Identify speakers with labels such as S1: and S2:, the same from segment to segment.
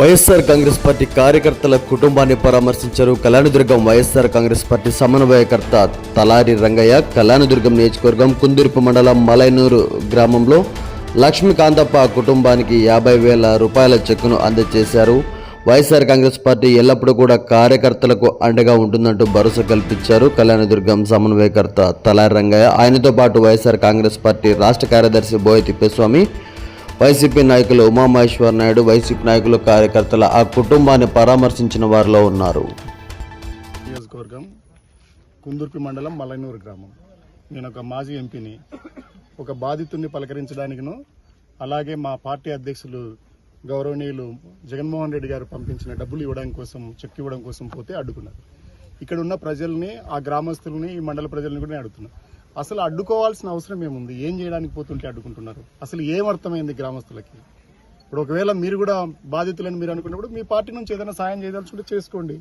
S1: YSR Congress party కార్యకర్తల కుటుంబాన్ని పరామర్శించారు కళ్యాణదుర్గం వైఎస్ఆర్ కాంగ్రెస్ పార్టీ సమన్వయకర్త తలారి రంగయ్య. కళ్యాణదుర్గం నియోజకవర్గం కుందుర్పు మండలం మలైనూరు గ్రామంలో లక్ష్మీకాంతప్ప కుటుంబానికి యాభై వేల రూపాయల చెక్కును అందజేశారు. వైఎస్ఆర్ కాంగ్రెస్ పార్టీ ఎల్లప్పుడూ కూడా కార్యకర్తలకు అండగా ఉంటుందంటూ భరోసా కల్పించారు కళ్యాణదుర్గం సమన్వయకర్త తలారి రంగయ్య. ఆయనతో పాటు వైఎస్ఆర్ కాంగ్రెస్ పార్టీ రాష్ట్ర కార్యదర్శి బోయ తిప్పేస్వామి వైసీపీ నాయకులు ఉమామహేశ్వర్ నాయుడు వైసీపీ నాయకులు కార్యకర్తల ఆ కుటుంబాన్ని పరామర్శించిన వారిలో ఉన్నారు.
S2: నియోజకవర్గం కుందుర్పి మండలం మలైనూరు గ్రామం. నేను ఒక మాజీ ఎంపీని. ఒక బాధితుడిని పలకరించడానికిను అలాగే మా పార్టీ అధ్యక్షులు గౌరవనీయులు జగన్మోహన్ రెడ్డి గారు పంపించిన డబ్బులు ఇవ్వడం కోసం చెక్ ఇవ్వడం కోసం పోతే అడ్డుకున్నారు. ఇక్కడ ఉన్న ప్రజల్ని ఆ గ్రామస్తుల్ని ఈ మండల ప్రజల్ని కూడా నేను అడుగుతున్నాను అసలు అడ్డుకోవాల్సిన అవసరం ఏముంది? ఏం చేయడానికి పోతుంటే అడ్డుకుంటున్నారు? అసలు ఏం అర్థమైంది గ్రామస్తులకి? ఇప్పుడు ఒకవేళ మీరు కూడా బాధితులని మీరు అనుకున్నప్పుడు మీ పార్టీ నుంచి ఏదైనా సాయం చేయదలుచుకుంటే చేసుకోండి.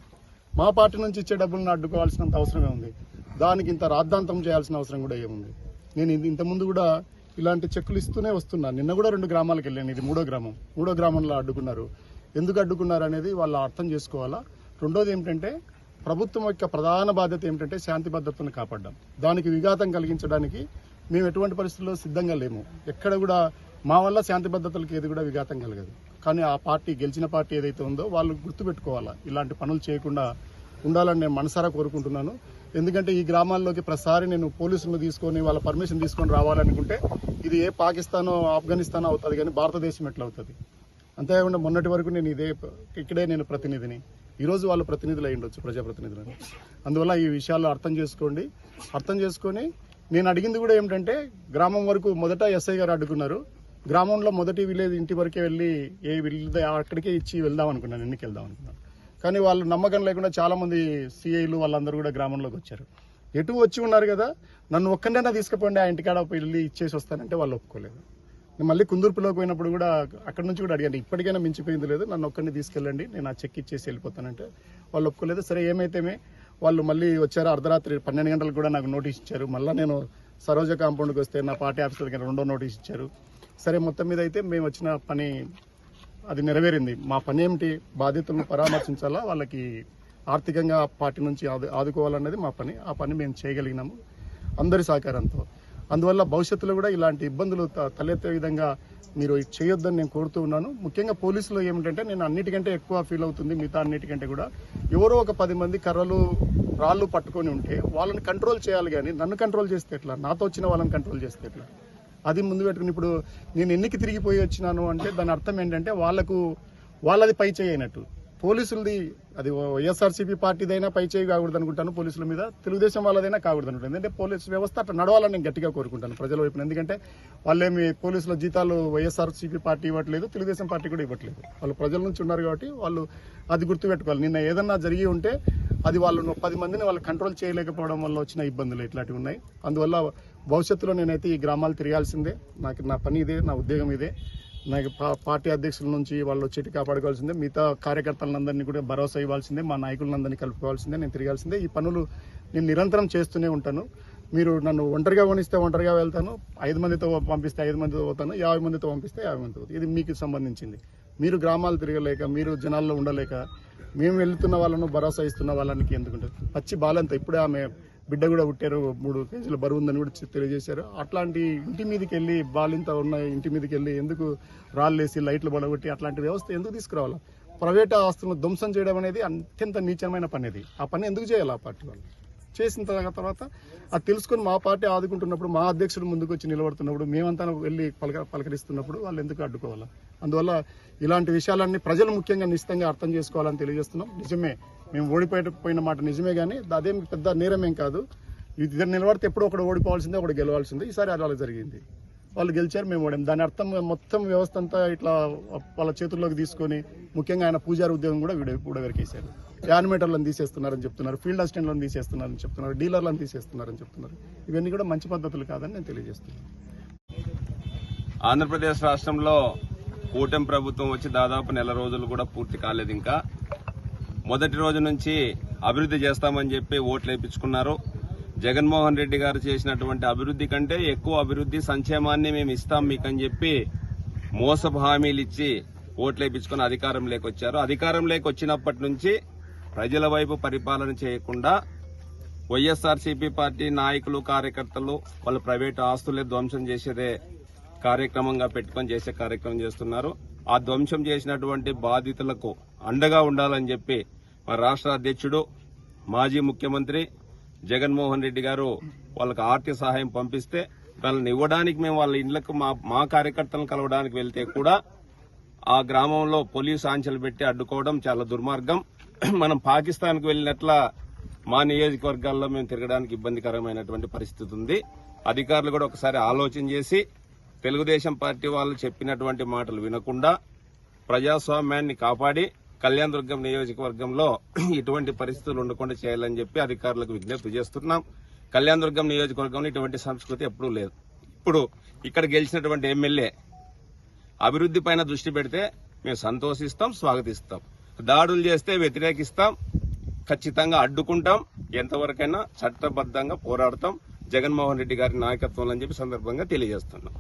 S2: మా పార్టీ నుంచి ఇచ్చే డబ్బులను అడ్డుకోవాల్సినంత అవసరమే ఉంది దానికి ఇంత రాద్ధాంతం చేయాల్సిన అవసరం కూడా ఏముంది? నేను ఇది ఇంతకుముందు కూడా ఇలాంటి చెక్కులు ఇస్తూనే వస్తున్నాను నిన్న కూడా రెండు గ్రామాలకు వెళ్ళాను. ఇది మూడో గ్రామం. మూడో గ్రామంలో అడ్డుకున్నారు. ఎందుకు అడ్డుకున్నారు అనేది వాళ్ళు అర్థం చేసుకోవాలా? రెండోది ఏమిటంటే ప్రభుత్వం యొక్క ప్రధాన బాధ్యత ఏమిటంటే శాంతి భద్రతను కాపాడడం. దానికి విఘాతం కలిగించడానికి మేము ఎటువంటి పరిస్థితుల్లో సిద్ధంగా లేము. ఎక్కడ కూడా మా వల్ల శాంతి భద్రతలకు ఏది కూడా విఘాతం కలగదు. కానీ ఆ పార్టీ గెలిచిన పార్టీ ఏదైతే ఉందో వాళ్ళు గుర్తుపెట్టుకోవాలా. ఇలాంటి పనులు చేయకుండా ఉండాలని నేను మనసారా కోరుకుంటున్నాను. ఎందుకంటే ఈ గ్రామాల్లోకి ప్రతిసారి నేను పోలీసులను తీసుకొని వాళ్ళ పర్మిషన్ తీసుకొని రావాలనుకుంటే ఇది ఏ పాకిస్తానో ఆఫ్ఘనిస్తానో అవుతుంది కానీ భారతదేశం ఎట్లా అవుతుంది? అంతేకాకుండా మొన్నటి వరకు నేను ఇదే ఇక్కడే నేను ప్రతినిధిని. ఈరోజు వాళ్ళు ప్రతినిధులు అయి ఉండొచ్చు ప్రజాప్రతినిధులని. అందువల్ల ఈ విషయాలు అర్థం చేసుకోండి. అర్థం చేసుకొని నేను అడిగింది కూడా ఏమిటంటే గ్రామం వరకు మొదట ఎస్ఐ గారు అడ్డుకున్నారు. గ్రామంలో మొదటి విలేజ్ ఇంటి వరకే వెళ్ళి ఏ వెళ్ళి అక్కడికే ఇచ్చి వెళ్దాం అనుకున్నాను ఎన్నికి వెళ్దాం అనుకున్నాను. కానీ వాళ్ళు నమ్మకం లేకుండా చాలామంది సిఐలు వాళ్ళందరూ కూడా గ్రామంలోకి వచ్చారు. ఎటు వచ్చి ఉన్నారు కదా నన్ను ఒక్కడైనా తీసుకుపోండి ఆ ఇంటికాడ వెళ్ళి ఇచ్చేసి వస్తానంటే వాళ్ళు ఒప్పుకోలేదు. నేను మళ్ళీ కుందూర్పులోకి పోయినప్పుడు కూడా అక్కడ నుంచి కూడా అడిగాను ఇప్పటికైనా మించిపోయింది లేదు నన్ను ఒక్కరిని తీసుకెళ్ళండి నేను ఆ చెక్ ఇచ్చేసి వెళ్ళిపోతానంటే వాళ్ళు ఒప్పుకోలేదు. సరే ఏమైతేమే వాళ్ళు మళ్ళీ వచ్చారు అర్ధరాత్రి పన్నెండు గంటలకు కూడా నాకు నోటీస్ ఇచ్చారు. మళ్ళీ నేను సరోజ కాంపౌండ్కి వస్తే నా పార్టీ ఆఫీసర్ దగ్గర రెండో నోటీస్ ఇచ్చారు. సరే మొత్తం మీద అయితే మేము వచ్చిన పని అది నెరవేరింది. మా పని ఏమిటి? బాధితులను పరామర్శించాలా? వాళ్ళకి ఆర్థికంగా పార్టీ నుంచి ఆదు ఆదుకోవాలన్నది మా పని. ఆ పని మేము చేయగలిగినాము. అందరి సహకారంతో. అందువల్ల భవిష్యత్తులో కూడా ఇలాంటి ఇబ్బందులు తలెత్తే విధంగా మీరు చేయొద్దని నేను కోరుతూ ఉన్నాను. ముఖ్యంగా పోలీసులు ఏమిటంటే నేను అన్నిటికంటే ఎక్కువ ఫీల్ అవుతుంది మిగతా అన్నిటికంటే కూడా. ఎవరో ఒక పది మంది కర్రలు రాళ్ళు పట్టుకొని ఉంటే వాళ్ళని కంట్రోల్ చేయాలి కానీ నన్ను కంట్రోల్ చేస్తే ఎట్లా? నాతో వచ్చిన వాళ్ళని కంట్రోల్ చేస్తే ఎట్లా? అది ముందు పెట్టుకుని ఇప్పుడు నేను ఎన్నికి తిరిగిపోయి వచ్చినాను అంటే దాని అర్థం ఏంటంటే వాళ్ళకు వాళ్ళది పై చేయనట్టు పోలీసులది అది వైఎస్ఆర్సీపీ పార్టీదైనా పై చేయి కాకూడదు అనుకుంటాను పోలీసుల మీద. తెలుగుదేశం వాళ్ళదైనా కాకూడదు అనుకుంటాను ఎందుకంటే పోలీసు వ్యవస్థ అట్లా నడవాలని నేను గట్టిగా కోరుకుంటాను ప్రజల వైపున. ఎందుకంటే వాళ్ళేమి పోలీసుల జీతాలు వైఎస్ఆర్సీపీ పార్టీ ఇవ్వట్లేదు తెలుగుదేశం పార్టీ కూడా ఇవ్వట్లేదు. వాళ్ళు ప్రజల నుంచి ఉన్నారు కాబట్టి వాళ్ళు అది గుర్తుపెట్టుకోవాలి. నిన్న ఏదన్నా జరిగి ఉంటే అది వాళ్ళు పది మందిని వాళ్ళు కంట్రోల్ చేయలేకపోవడం వల్ల వచ్చిన ఇబ్బందులు ఇట్లాంటివి ఉన్నాయి. అందువల్ల భవిష్యత్తులో నేనైతే ఈ గ్రామాలు తిరగాల్సిందే. నాకు నా పని ఇదే నా ఉద్యోగం ఇదే. నాకు పా- పార్టీ అధ్యక్షుల నుంచి వాళ్ళు వచ్చేటి కాపాడుకోవాల్సిందే. మిగతా కార్యకర్తలందరినీ కూడా భరోసా ఇవ్వాల్సిందే. మా నాయకులందరినీ కలుపుకోవాల్సిందే. నేను తిరగాల్సిందే. ఈ పనులు నేను నిరంతరం చేస్తూనే ఉంటాను. మీరు నన్ను ఒంటరిగా కొనిస్తే ఒంటరిగా వెళ్తాను. ఐదు మందితో పంపిస్తే ఐదు మందితో పోతాను. యాభై మందితో పంపిస్తే యాభై మందితో పోతాను. ఇది మీకు సంబంధించింది. మీరు గ్రామాలు తిరగలేక మీరు జనాల్లో ఉండలేక మేము వెళ్తున్న వాళ్ళను భరోసా ఇస్తున్న వాళ్ళకి ఎందుకుంటుంది పచ్చి బాలంత ఇప్పుడే ఆమె బిడ్డ కూడా పుట్టారు మూడు కేజీల బరువు ఉందని కూడా తెలియజేశారు. అట్లాంటి ఇంటి మీదకి వెళ్ళి బాలింత ఉన్న ఇంటి మీదకి వెళ్ళి ఎందుకు రాళ్ళేసి లైట్లు పడగొట్టి అట్లాంటి వ్యవస్థ ఎందుకు తీసుకురావాలి? ప్రైవేట్ ఆస్తులను ధ్వంసం చేయడం అనేది అత్యంత నీచమైన పని అది. ఆ పని ఎందుకు చేయాలి ఆ పార్టీ వాళ్ళు? చేసిన తర్వాత అది తెలుసుకొని మా పార్టీ ఆదుకుంటున్నప్పుడు మా అధ్యక్షుడు ముందుకు వచ్చి నిలబడుతున్నప్పుడు మేమంతా వెళ్ళి పలక పలకరిస్తున్నప్పుడు వాళ్ళు ఎందుకు అడ్డుకోవాలి? అందువల్ల ఇలాంటి విషయాలన్నీ ప్రజలు ముఖ్యంగా నిశ్చితంగా అర్థం చేసుకోవాలని తెలియజేస్తున్నాం. నిజమే మేము ఓడిపోయిన మాట నిజమే కానీ అదేం పెద్ద నేరమేం కాదు. ఇద్దరు నిలబడితే ఎప్పుడో ఒకడు ఓడిపోవాల్సిందే ఒకటి గెలవాల్సిందే. ఈసారి అలా జరిగింది. వాళ్ళు గెలిచారు మేము ఓడాం. దాని అర్థం మొత్తం వ్యవస్థ అంతా ఇట్లా వాళ్ళ చేతుల్లోకి తీసుకొని ముఖ్యంగా ఆయన పూజారి ఉద్యోగం కూడా కూడా ఎవరికేశారు యానిమేటర్లను తీసేస్తున్నారని చెప్తున్నారు ఫీల్డ్ అసిస్టెంట్లను తీసేస్తున్నారని చెప్తున్నారు డీలర్లను తీసేస్తున్నారని చెప్తున్నారు. ఇవన్నీ కూడా మంచి పద్ధతులు కాదని నేను తెలియజేస్తున్నాను.
S3: ఆంధ్రప్రదేశ్ రాష్ట్రంలో కూటమి ప్రభుత్వం వచ్చి దాదాపు నెల రోజులు కూడా పూర్తి కాలేదు ఇంకా. మొదటి రోజు నుంచి అభివృద్ధి చేస్తామని చెప్పి ఓట్లు వేయించుకున్నారు. జగన్మోహన్ రెడ్డి గారు చేసినటువంటి అభివృద్ధి కంటే ఎక్కువ అభివృద్ధి సంక్షేమాన్ని మేము ఇస్తాం మీకని చెప్పి మోసపు హామీలు ఇచ్చి ఓట్లు వేయించుకుని అధికారం లేకొచ్చారు. అధికారం లేకొచ్చినప్పటి నుంచి ప్రజల వైపు పరిపాలన చేయకుండా వైఎస్ఆర్సీపీ పార్టీ నాయకులు కార్యకర్తలు వాళ్ళ ప్రైవేటు ఆస్తులే ధ్వంసం చేసేదే కార్యక్రమంగా పెట్టుకొని చేసే కార్యక్రమం చేస్తున్నారు. ఆ ధ్వంసం చేసినటువంటి బాధితులకు అండగా ఉండాలని చెప్పి మా రాష్ట్ర అధ్యక్షుడు మాజీ ముఖ్యమంత్రి జగన్మోహన్ రెడ్డి గారు వాళ్ళకి ఆర్థిక సహాయం పంపిస్తే వాళ్ళని ఇవ్వడానికి మేము వాళ్ళ ఇళ్ళకు మా మా కార్యకర్తలను కలవడానికి వెళ్తే కూడా ఆ గ్రామంలో పోలీసు ఆంక్షలు పెట్టి అడ్డుకోవడం చాలా దుర్మార్గం. మనం పాకిస్తాన్కు వెళ్ళినట్ల మా నియోజకవర్గాల్లో మేము తిరగడానికి ఇబ్బందికరమైనటువంటి పరిస్థితి ఉంది. అధికారులు కూడా ఒకసారి ఆలోచన చేసి తెలుగుదేశం పార్టీ వాళ్ళు చెప్పినటువంటి మాటలు వినకుండా ప్రజాస్వామ్యాన్ని కాపాడి కళ్యాణ దుర్గం నియోజకవర్గంలో ఇటువంటి పరిస్థితులు ఉండకుండా చేయాలని చెప్పి అధికారులకు విజ్ఞప్తి చేస్తున్నాం. కళ్యాణ దుర్గం నియోజకవర్గంలో ఇటువంటి సంస్కృతి ఎప్పుడూ లేదు. ఇప్పుడు ఇక్కడ గెలిచినటువంటి ఎమ్మెల్యే అభివృద్ధి పైన దృష్టి పెడితే మేము సంతోషిస్తాం స్వాగతిస్తాం. దాడులు చేస్తే వ్యతిరేకిస్తాం ఖచ్చితంగా అడ్డుకుంటాం ఎంతవరకైనా చట్టబద్ధంగా పోరాడతాం. జగన్మోహన్ రెడ్డి గారి నాయకత్వం అని చెప్పి సందర్భంగా తెలియజేస్తున్నాం.